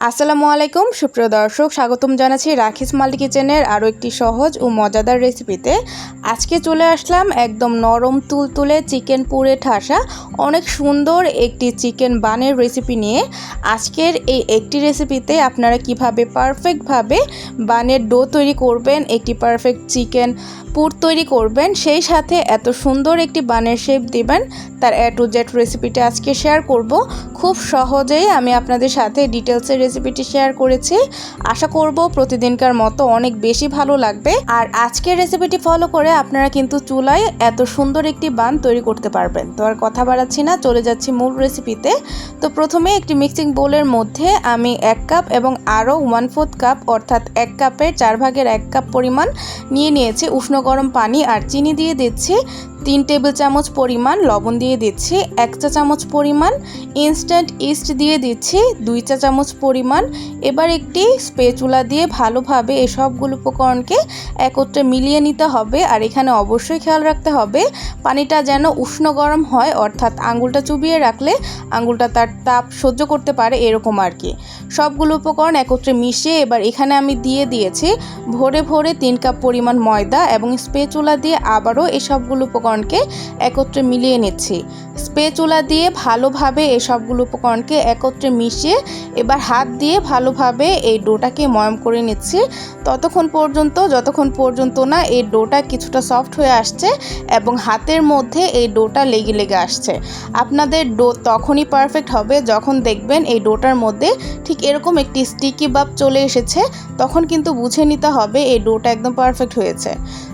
আসসালামু আলাইকুম, সুপ্রিয় দর্শক, স্বাগতম জানাচ্ছি রাখিস মাল্টি কিচেনের আরও একটি সহজ ও মজাদার রেসিপিতে। আজকে চলে আসলাম একদম নরম তুলতুলে চিকেন পুরে ঠাসা, অনেক সুন্দর একটি চিকেন বানের রেসিপি নিয়ে। আজকের এই একটি রেসিপিতে আপনারা কীভাবে পারফেক্টভাবে বানের ডো তৈরি করবেন, একটি পারফেক্ট চিকেন পুর তৈরি করবেন, সেই সাথে এত সুন্দর একটি বানের শেপ দিবেন, তার এ টু জেড রেসিপিটা আজকে শেয়ার করব। খুব সহজেই আমি আপনাদের সাথে ডিটেলসের রেসিপিটি শেয়ার করেছি। আশা করব প্রতিদিনকার মতো অনেক বেশি ভালো লাগবে। আর আজকের রেসিপিটি ফলো করে আপনারা কিন্তু চুলায় এত সুন্দর একটি বান তৈরি করতে পারবেন। তো আর কথা বাড়াচ্ছি না, চলে যাচ্ছি মূল রেসিপিতে তো প্রথমে একটি মিক্সিং বোলের মধ্যে আমি এক কাপ এবং আরও ওয়ান ফোর্থ কাপ অর্থাৎ এক কাপের চার ভাগের এক কাপ পরিমাণ নিয়ে নিয়েছি উষ্ণ গরম পানি আর চিনি দিয়ে দিচ্ছি। তিন টেবিল চামচ পরিমাণ লবণ দিয়ে দিচ্ছি, এক চা চামচ পরিমাণ ইনস্ট্যান্ট ইস্ট দিয়ে দিচ্ছি, দুই চা চামচ পরিমাণ এবার একটি স্পেচুলা দিয়ে ভালোভাবে এই সবগুলো উপকরণকে একত্রে মিলিয়ে নিতে হবে আর এখানে অবশ্যই খেয়াল রাখতে হবে পানিটা যেন উষ্ণ গরম হয়, অর্থাৎ আঙ্গুলটা চুবিয়ে রাখলে আঙ্গুলটা তার তাপ সহ্য করতে পারে এরকম আর কি। সবগুলো উপকরণ একত্রে মিশিয়ে এবার এখানে আমি দিয়ে দিয়েছি ভরে ভরে তিন কাপ পরিমাণ ময়দা এবং স্পেচুলা দিয়ে আবারও এই সবগুলো উপকরণকে একত্রে মিলিয়ে নিচ্ছি। স্পেচুলা দিয়ে ভালোভাবে এই সবগুলো উপকরণকে একত্রে মিশিয়ে এবার হাত দিয়ে ভালোভাবে এই ডোটাকে ময়ম করে নিচ্ছি। ততক্ষণ পর্যন্ত, যতক্ষণ পর্যন্ত না এই ডোটা কিছুটা সফট হয়ে আসছে এবং হাতের মধ্যে এই ডোটা লেগে লেগে আসছে। আপনাদের ডো তখনই পারফেক্ট হবে যখন দেখবেন এই ডোটার মধ্যে ঠিক এরকম একটি স্টিকি বাপ চলে এসেছে, তখন কিন্তু বুঝে নিতে হবে এই ডোটা একদম পারফেক্ট হয়েছে।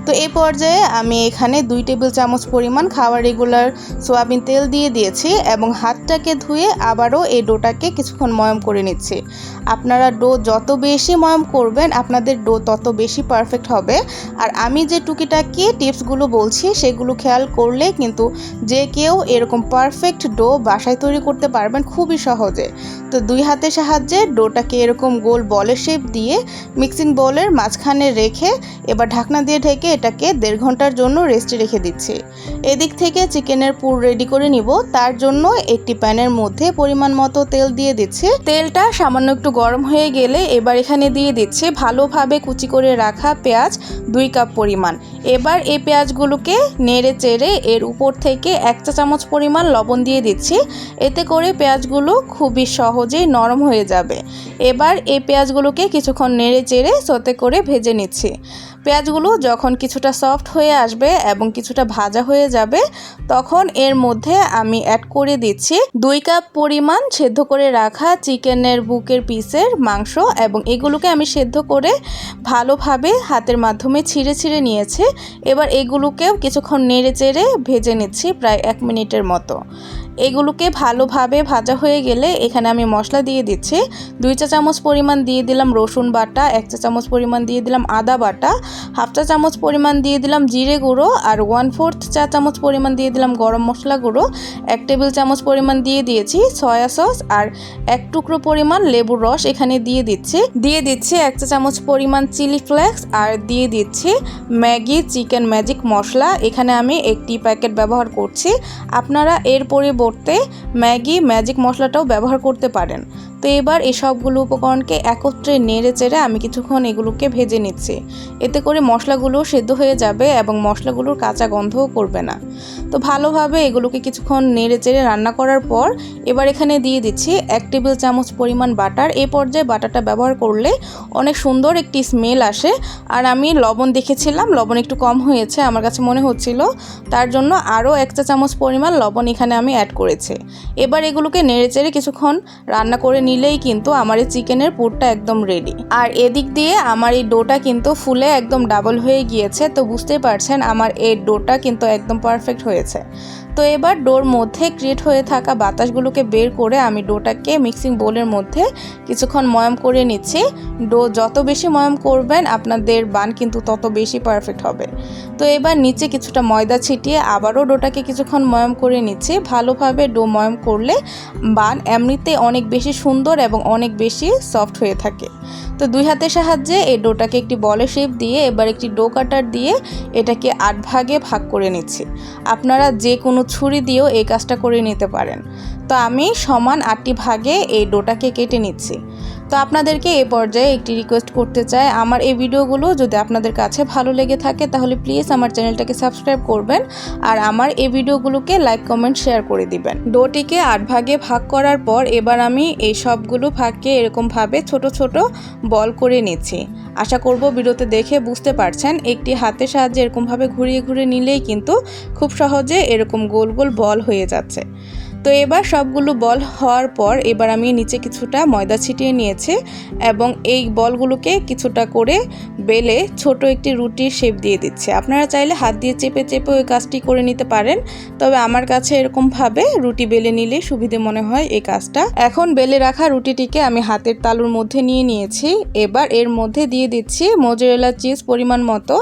তো এই পর্যায়ে আমি এখানে দুই টেবিল চামচ পরিমাণ খাওয়া রেগুলার সোয়াবিন তেল দিয়ে দিয়েছি এবং হাতটাকে ধুয়ে আবারও এই ডোটাকে কিছুক্ষণ ময়ম করে নিচ্ছি। আপনারা ডো যত বেশি ময়ম করবেন, আপনাদের ডো তত বেশি পারফেক্ট হবে। আর আমি যে টুকিটাকি টিপসগুলো বলছি, সেগুলো খেয়াল করলে কিন্তু যে কেউ এরকম পারফেক্ট ডো বাসায় তৈরি করতে পারবেন খুবই সহজে। তো দুই হাতের সাহায্যে ডোটাকে এরকম গোল বলের শেপ দিয়ে মিক্সিং বোলের মাঝখানে রেখে এবার ঢাকনা দিয়ে ঢেকে এটাকে দেড় ঘণ্টার জন্য রেস্টে রেখে দিচ্ছি। এদিক থেকে চিকেনের পুর রেডি করে নিব। তার জন্য একটি প্যানের মধ্যে পরিমাণ মতো তেল দিয়ে দিচ্ছে। তেলটা সামান্য একটু গরম হয়ে গেলে এবার এখানে দিয়ে দিচ্ছে ভালোভাবে কুচি করে রাখা পেঁয়াজ দুই কাপ পরিমাণ। এবার এই পেঁয়াজগুলোকে নেড়ে চেড়ে এর উপর থেকে এক চা চামচ পরিমাণ লবণ দিয়ে দিচ্ছি। এতে করে পেঁয়াজগুলো খুবই সহজেই নরম হয়ে যাবে। এবার এই পেঁয়াজগুলোকে কিছুক্ষণ নেড়ে চেড়ে সতে করে ভেজে নিচ্ছি। পেঁয়াজগুলো যখন কিছুটা সফট হয়ে আসবে এবং কিছুটা ভাজা হয়ে যাবে, তখন এর মধ্যে আমি অ্যাড করে দিচ্ছি দুই কাপ পরিমাণ সেদ্ধ করে রাখা চিকেনের বুকের পিসের মাংস এবং এগুলোকে আমি সেদ্ধ করে ভালোভাবে হাতের মাধ্যমে ছিঁড়ে ছিঁড়ে নিয়েছি। এবার এগুলোকেও কিছুক্ষণ নেড়ে চেড়ে ভেজে নিচ্ছি প্রায় এক মিনিটের মতো। এগুলোকে ভালোভাবে ভাজা হয়ে গেলে এখানে আমি মশলা দিয়ে দিচ্ছি। দুই চা চামচ পরিমাণ দিয়ে দিলাম রসুন বাটা, এক চা চামচ পরিমাণ দিয়ে দিলাম আদা বাটা, হাফ চা চামচ পরিমাণ দিয়ে দিলাম জিরে গুঁড়ো আর ওয়ান ফোর্থ চা চামচ পরিমাণ দিয়ে দিলাম গরম মশলা গুঁড়ো। এক টেবিল চামচ পরিমাণ দিয়ে দিয়েছি সয়া সস আর এক টুকরো পরিমাণ লেবুর রস এখানে দিয়ে দিচ্ছি। দিয়ে দিচ্ছি এক চা চামচ পরিমাণ চিলি ফ্লেক্স আর দিয়ে দিচ্ছি ম্যাগি চিকেন ম্যাজিক মশলা। এখানে আমি একটি প্যাকেট ব্যবহার করছি। আপনারা এর পরিবর্তে ম্যাগি ম্যাজিক মশলাটাও ব্যবহার করতে পারেন। তো এবার এই সবগুলো উপকরণকে একত্রে নেড়ে চেড়ে আমি কিছুক্ষণ এগুলোকে ভেজে নিচ্ছি। এতে করে মশলাগুলো সেদ্ধ হয়ে যাবে এবং মশলাগুলোর কাঁচা গন্ধও করবে না। তো ভালোভাবে এগুলোকে কিছুক্ষণ নেড়ে চেড়ে রান্না করার পর এবার এখানে দিয়ে দিচ্ছি এক টেবিল চামচ পরিমাণ বাটার। এই পর্যায়ে বাটারটা ব্যবহার করলে অনেক সুন্দর একটি স্মেল আসে। আর আমি লবণ দেখেছিলাম, লবণ একটু কম হয়েছে, আমার কাছে মনে হচ্ছিল। তার জন্য আরও এক চা চামচ পরিমাণ লবণ এখানে আমি অ্যাড করেছি। এবার এগুলোকে নেড়ে চেড়ে কিছুক্ষণ রান্না করে নিলেই কিন্তু আমার এই চিকেনের পুরটা একদম রেডি আর এদিক দিয়ে আমার এই ডোটা কিন্তু ফুলে একদম ডাবল হয়ে গিয়েছে, তো বুঝতেই পারছেন আমার এই ডোটা কিন্তু একদম পারফেক্ট হয়েছে। তো এবার ডোর মধ্যে ক্রিয়েট হয়ে থাকা বাতাসগুলোকে বের করে আমি ডোটাকে মিক্সিং বোলের মধ্যে কিছুক্ষণ ময়াম করে নিচ্ছি। ডো যত বেশি ময়াম করবেন, আপনাদের বান কিন্তু তত বেশি পারফেক্ট হবে। তো এবার নিচে কিছুটা ময়দা ছিটিয়ে আবারও ডোটাকে কিছুক্ষণ ময়াম করে নিচ্ছি। ভালোভাবে ডো ময়াম করলে বান এমনিতে অনেক বেশি সুন্দর এবং অনেক বেশি সফট হয়ে থাকে। তো দুই হাতের সাহায্যে এই ডোটাকে একটি বলে শেপ দিয়ে, এবার একটি ডো কাটার দিয়ে এটাকে আট ভাগে ভাগ করে নিচ্ছি। আপনারা যে কোনো ছুরি দিয়েও এই কাজটা করে নিতে পারেন। তো আমি সমান আটটি ভাগে এই ডোটাকে কেটে নিচ্ছি। তো আপনাদেরকে এ পর্যায়ে একটি রিকোয়েস্ট করতে চাই। আমার এই ভিডিওগুলো যদি আপনাদের কাছে ভালো লেগে থাকে, তাহলে প্লিজ আমার চ্যানেলটাকে সাবস্ক্রাইব করবেন আর আমার এই ভিডিওগুলোকে লাইক কমেন্ট শেয়ার করে দিবেন। ডোটিকে আট ভাগে ভাগ করার পর এবার আমি এই সবগুলো ভাগকে এরকমভাবে ছোট ছোট বল করে নিচ্ছি। আশা করব ভিডিওতে দেখে বুঝতে পারছেন, একটি হাতের সাহায্যে এরকমভাবে ঘুরিয়ে ঘুরিয়ে নিলেই কিন্তু খুব সহজে এরকম গোল গোল বল হয়ে যাচ্ছে। তো এবার সবগুলো বল হওয়ার পর এবার আমি নিচে কিছুটা ময়দা ছিটিয়ে নিয়েছি এবং এই বলগুলোকে কিছুটা করে বেলে ছোট একটি রুটির শেপ দিয়ে দিচ্ছে। আপনারা চাইলে হাত দিয়ে চেপে চেপে ওই কাজটি করে নিতে পারেন, তবে আমার কাছে এরকমভাবে রুটি বেলে নিলে সুবিধে মনে হয় এই কাজটা। এখন বেলে রাখা রুটিটিকে আমি হাতের তালুর মধ্যে নিয়ে নিয়েছি। এবার এর মধ্যে দিয়ে দিচ্ছি মোজারেলা চিজ পরিমাণ মতো।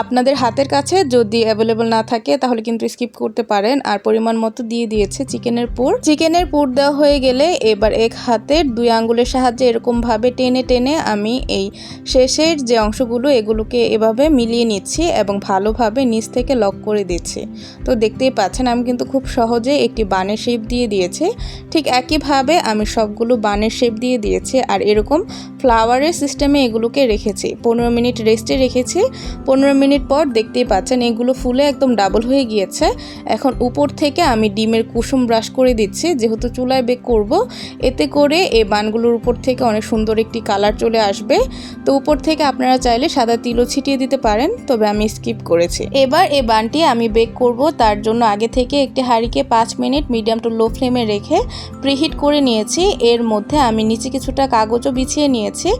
আপনাদের হাতের কাছে যদি অ্যাভেলেবল না থাকে তাহলে কিন্তু স্কিপ করতে পারেন। আর পরিমাণ মতো দিয়ে দিয়েছে চিকেনের পুর। চিকেনের পুর দেওয়া হয়ে গেলে এবার এক হাতের দুই আঙ্গুলের সাহায্যে এরকমভাবে টেনে টেনে আমি এই শেষের যে অংশগুলো, এগুলোকে এভাবে মিলিয়ে নিচ্ছি এবং ভালোভাবে নিচ থেকে লক করে দিচ্ছি। তো দেখতেই পাচ্ছেন, আমি কিন্তু খুব সহজে একটি বানের শেপ দিয়ে দিয়েছি। ঠিক একইভাবে আমি সবগুলো বানের শেপ দিয়ে দিয়েছি আর এরকম ফ্লাওয়ারের সিস্টেমে এগুলোকে রেখেছি। পনেরো মিনিট রেস্টে রেখেছি। পনেরো মিনিট পর দেখতেই পাচ্ছেন, এগুলো ফুলে একদম ডাবল হয়ে গিয়েছে। এখন উপর থেকে আমি ডিমের কুসুম ব্রাশ করে দিচ্ছি, যেহেতু চুলায় বেক করব, এতে করে এই বানগুলোর উপর থেকে অনেক সুন্দর একটি কালার চলে আসবে। তো উপর থেকে আপনারা চাইলে সাদা তিলও ছিটিয়ে দিতে পারেন, তবে আমি স্কিপ করেছি। এবার এই বানটি আমি বেক করব, তার জন্য আগে থেকে একটি হাঁড়িকে পাঁচ মিনিট মিডিয়াম টু লো ফ্লেমে রেখে প্রিহিট করে নিয়েছি। এর মধ্যে আমি নিচে কিছুটা কাগজও বিছিয়ে নিয়েছি,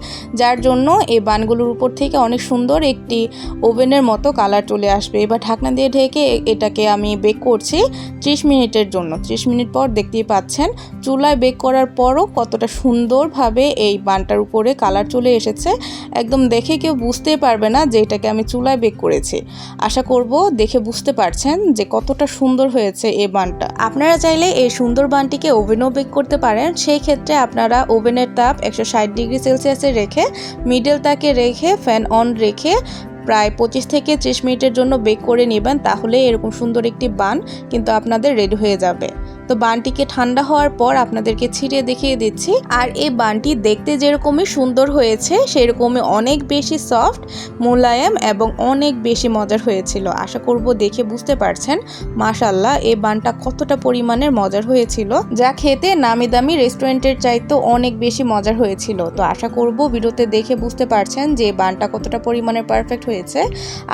যার জন্য এই বানগুলোর উপর থেকে অনেক সুন্দর একটি ওভেনের মতো কালার চলে আসবে। এবার ঢাকনা দিয়ে ঢেকে এটাকে আমি বেক করছি ত্রিশ মিনিটের জন্য। ত্রিশ মিনিট পর দেখতেই পাচ্ছেন, চুলায় বেক করার পরও কতটা সুন্দরভাবে এই বানটার উপরে কালার চলে এসেছে। একদম দেখে কেউ বুঝতেই পারবে না যে এটাকে আমি চুলায় বেক করেছি। আশা করব দেখে বুঝতে পারছেন যে কতটা সুন্দর হয়েছে এই বানটা। আপনারা চাইলে এই সুন্দর বানটিকে ওভেনও বেক করতে পারেন। সেই ক্ষেত্রে আপনারা ওভেনের তাপ একশো ষাট ডিগ্রি সেলসিয়াসে রেখে মিডল তাকে রেখে ফ্যান অন রেখে প্রায় পঁচিশ থেকে ত্রিশ মিনিটের জন্য বেক করে নেবেন তাহলে এরকম সুন্দর একটি বান কিন্তু আপনাদের রেডি হয়ে যাবে। তো বানটিকে ঠান্ডা হওয়ার পর আপনাদেরকে ছিঁড়ে দেখিয়ে দিচ্ছি। আর এই বানটি দেখতে যেরকমই সুন্দর হয়েছে, সেরকমই অনেক বেশি সফট, মোলায়েম এবং অনেক বেশি মজার হয়েছিল। আশা করব দেখে বুঝতে পারছেন মাশাল্লাহ এই বানটা কতটা পরিমাণের মজার হয়েছিল। যা খেতে নামি দামি রেস্টুরেন্টের চাইতেও অনেক বেশি মজার হয়েছিল। তো আশা করব ভিডিওতে দেখে বুঝতে পারছেন যে বানটা কতটা পরিমাণের পারফেক্ট হয়েছে।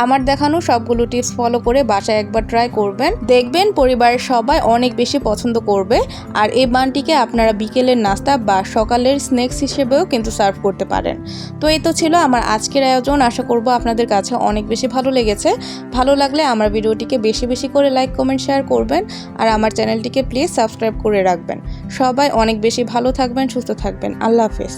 আমার দেখানো সবগুলো টিপস ফলো করে বাসায় একবার ট্রাই করবেন। দেখবেন পরিবারের সবাই অনেক বেশি পছন্দ করবে। আর এই বানটিকে আপনারা বিকেলের নাস্তা বা সকালের স্ন্যাক্স হিসেবেও কিন্তু সার্ভ করতে পারেন। তো এই তো ছিল আমার আজকের আয়োজন। আশা করব আপনাদের কাছে অনেক বেশি ভালো লেগেছে। ভালো লাগলে আমার ভিডিওটিকে বেশি বেশি করে লাইক, কমেন্ট, শেয়ার করবেন। আর আমার চ্যানেলটিকে প্লিজ সাবস্ক্রাইব করে রাখবেন। সবাই অনেক বেশি ভালো থাকবেন, সুস্থ থাকবেন। আল্লাহ হাফেজ।